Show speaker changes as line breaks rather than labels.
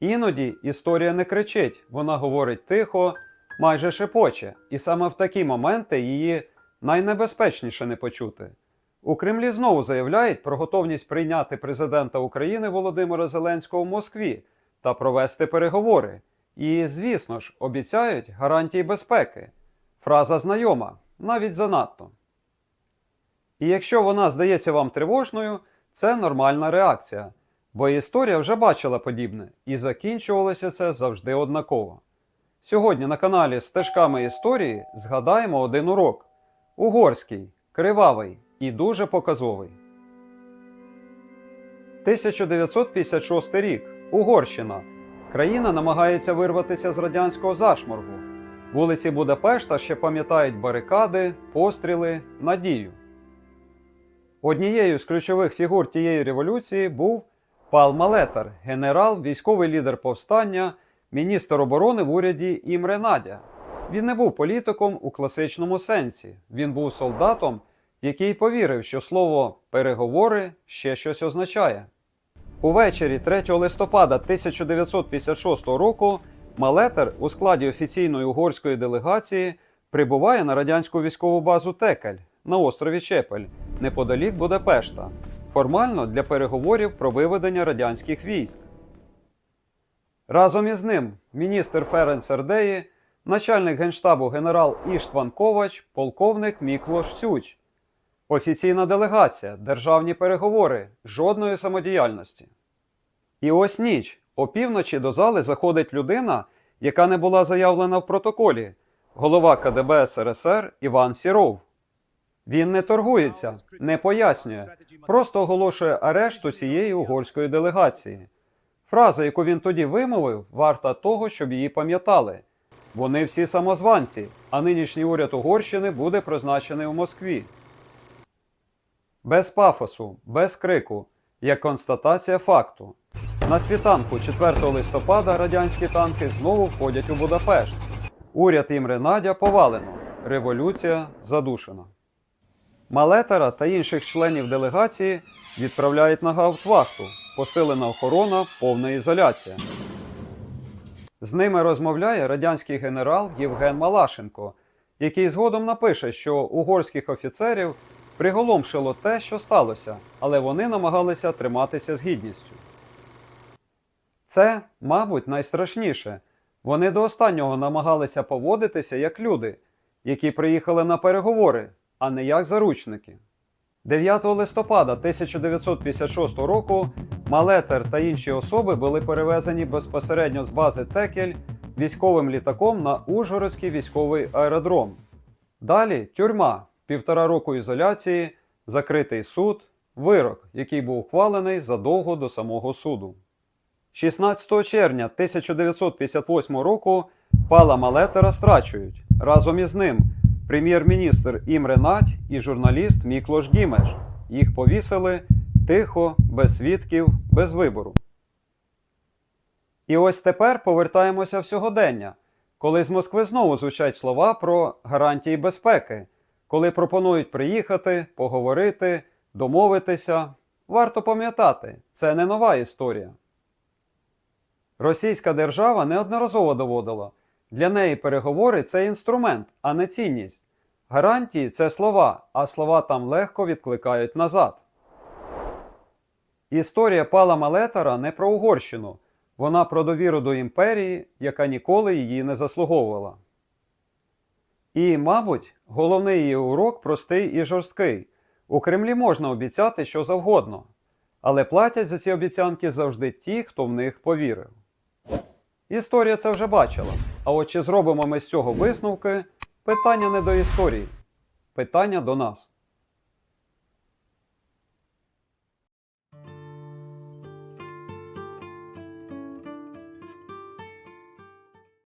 Іноді історія не кричить, вона говорить тихо, майже шепоче, і саме в такі моменти її найнебезпечніше не почути. У Кремлі знову заявляють про готовність прийняти президента України Володимира Зеленського в Москві та провести переговори. І, звісно ж, обіцяють гарантії безпеки. Фраза знайома, навіть занадто. І якщо вона здається вам тривожною, це нормальна реакція, бо історія вже бачила подібне, і закінчувалося це завжди однаково. Сьогодні на каналі Стежками історії згадаємо один урок: угорський, кривавий і дуже показовий. 1956 рік. Угорщина. Країна намагається вирватися з радянського зашморгу. Вулиці Будапешта ще пам'ятають барикади, постріли, надію. Однією з ключових фігур тієї революції був Пал Малетар, генерал, військовий лідер повстання, міністр оборони в уряді Імре Надя. Він не був політиком у класичному сенсі. Він був солдатом, який повірив, що слово переговори ще щось означає. Увечері 3 листопада 1956 року Малетер у складі офіційної угорської делегації прибуває на радянську військову базу Текель на острові Чепель неподалік Будапешта, формально для переговорів про виведення радянських військ. Разом із ним міністр Ференц Сердеї, начальник генштабу генерал Іштван Ковач, полковник Міклош Цюч. Офіційна делегація, державні переговори, жодної самодіяльності. І ось ніч. Опівночі до зали заходить людина, яка не була заявлена в протоколі, голова КДБ СРСР Іван Сіров. Він не торгується, не пояснює, просто оголошує арешт усієї угорської делегації. Фраза, яку він тоді вимовив, варта того, щоб її пам'ятали. Вони всі самозванці, а нинішній уряд Угорщини буде призначений у Москві. Без пафосу, без крику, як констатація факту. На світанку 4 листопада радянські танки знову входять у Будапешт. Уряд Імре Надя повалено. Революція задушена. Малетера та інших членів делегації відправляють на гауптвахту, посилена охорона, повна ізоляція. З ними розмовляє радянський генерал Євген Малашенко, який згодом напише, що угорських офіцерів приголомшило те, що сталося, але вони намагалися триматися з гідністю. Це, мабуть, найстрашніше. Вони до останнього намагалися поводитися як люди, які приїхали на переговори, а не як заручники. 9 листопада 1956 року Малетер та інші особи були перевезені безпосередньо з бази Текель військовим літаком на Ужгородський військовий аеродром. Далі тюрма, півтора року ізоляції, закритий суд, вирок, який був ухвалений задовго до самого суду. 16 червня 1958 року Пала Малетера страчують. Разом із ним прем'єр-міністр Імре Надь і журналіст Міклош Гімеш. Їх повісили тихо, без свідків, без вибору. І ось тепер повертаємося в сьогодення, коли з Москви знову звучать слова про гарантії безпеки, коли пропонують приїхати, поговорити, домовитися. Варто пам'ятати, це не нова історія. Російська держава неодноразово доводила, для неї переговори це інструмент, а не цінність. Гарантії це слова, а слова там легко відкликають назад. Історія Пала Малетара не про Угорщину, вона про довіру до імперії, яка ніколи її не заслуговувала. І, мабуть, головний її урок простий і жорсткий. У Кремлі можна обіцяти що завгодно, але платять за ці обіцянки завжди ті, хто в них повірив. Історія це вже бачила. А от чи зробимо ми з цього висновки? Питання не до історії, питання до нас.